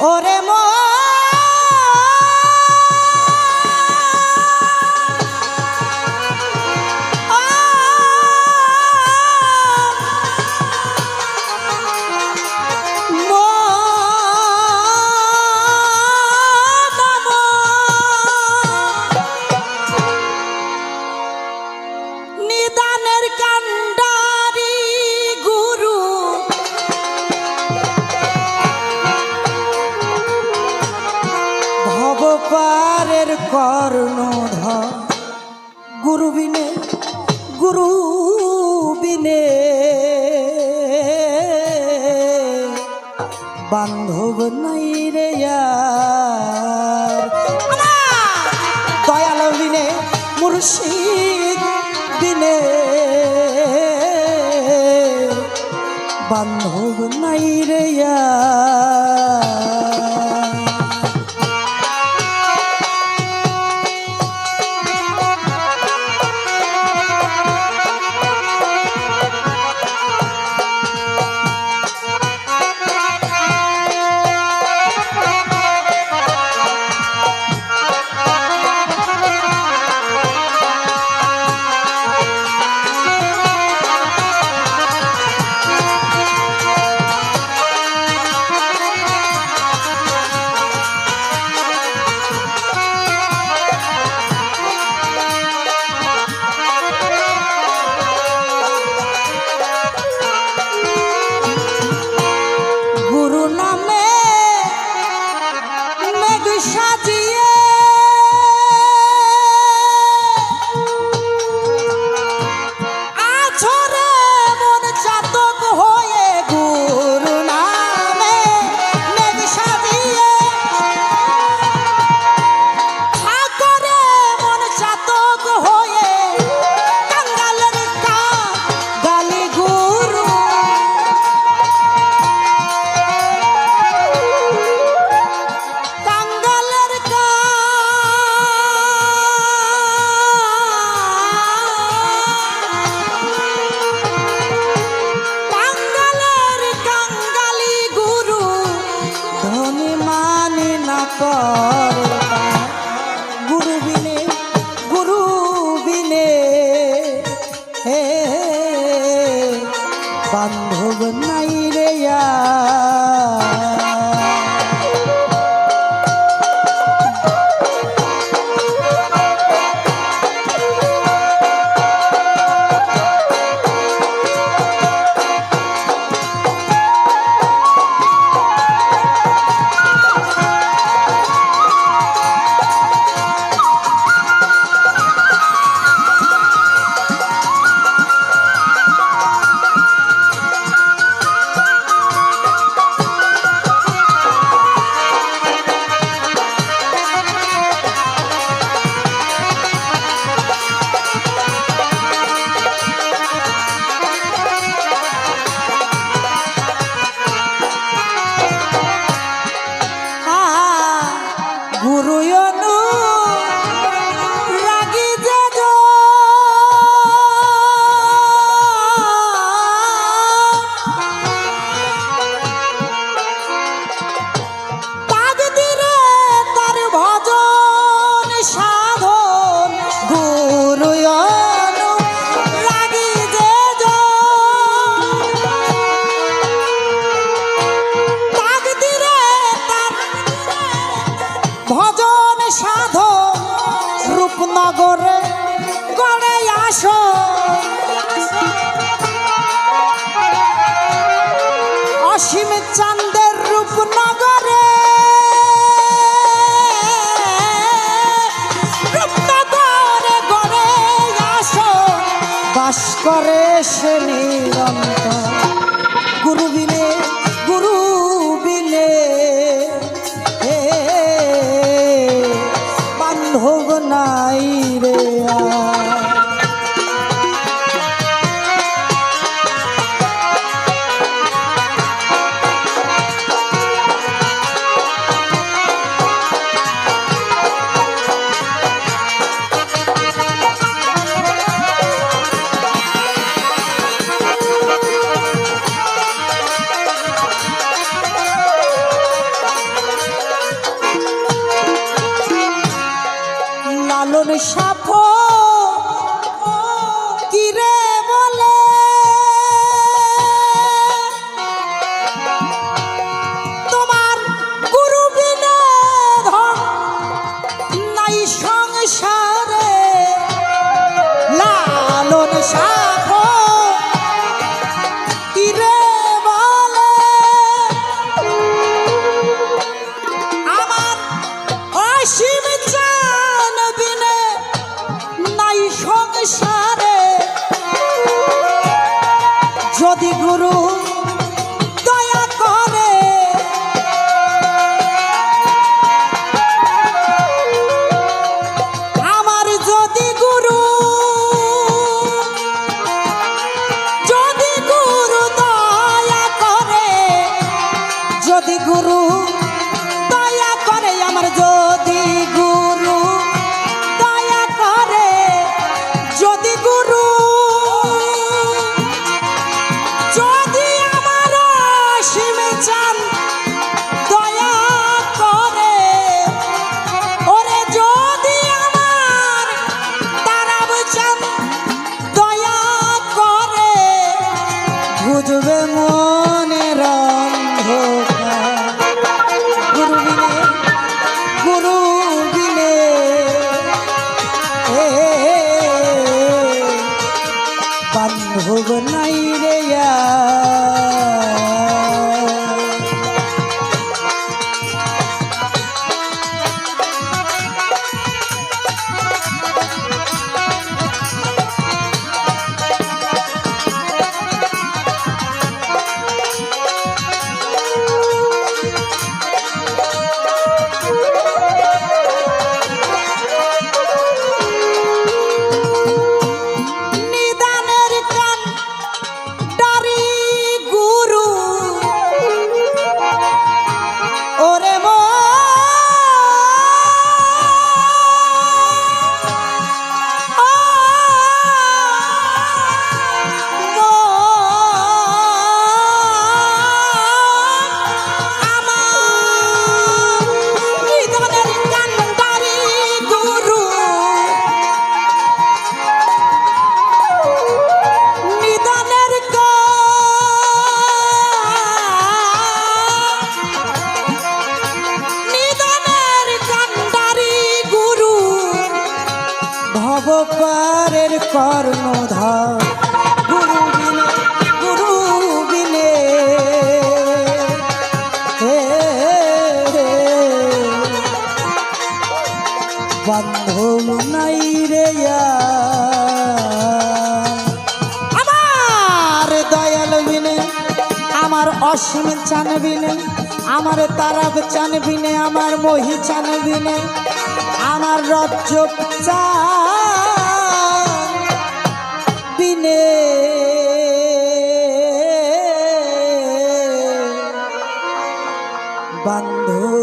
ওরে মো ভবপারের কর্ণধর। গুরু বিনে গুরু বিনে বান্ধব নাই রে দয়াল বিনে, মুর্শিদ বিনে। বান্ধব নাই রে গুরু নগরে গড়ে আসো। অসীম চান্দের রূপ নগরে রূপনগরে গড়ে আসো। বাস করে সে নিরন্তর বান্ধব আমার অসীম চানবিনে আমার তারাব চানবিনে আমার মহি চানবিনে আমার রজ্জব চিনে বান্ধব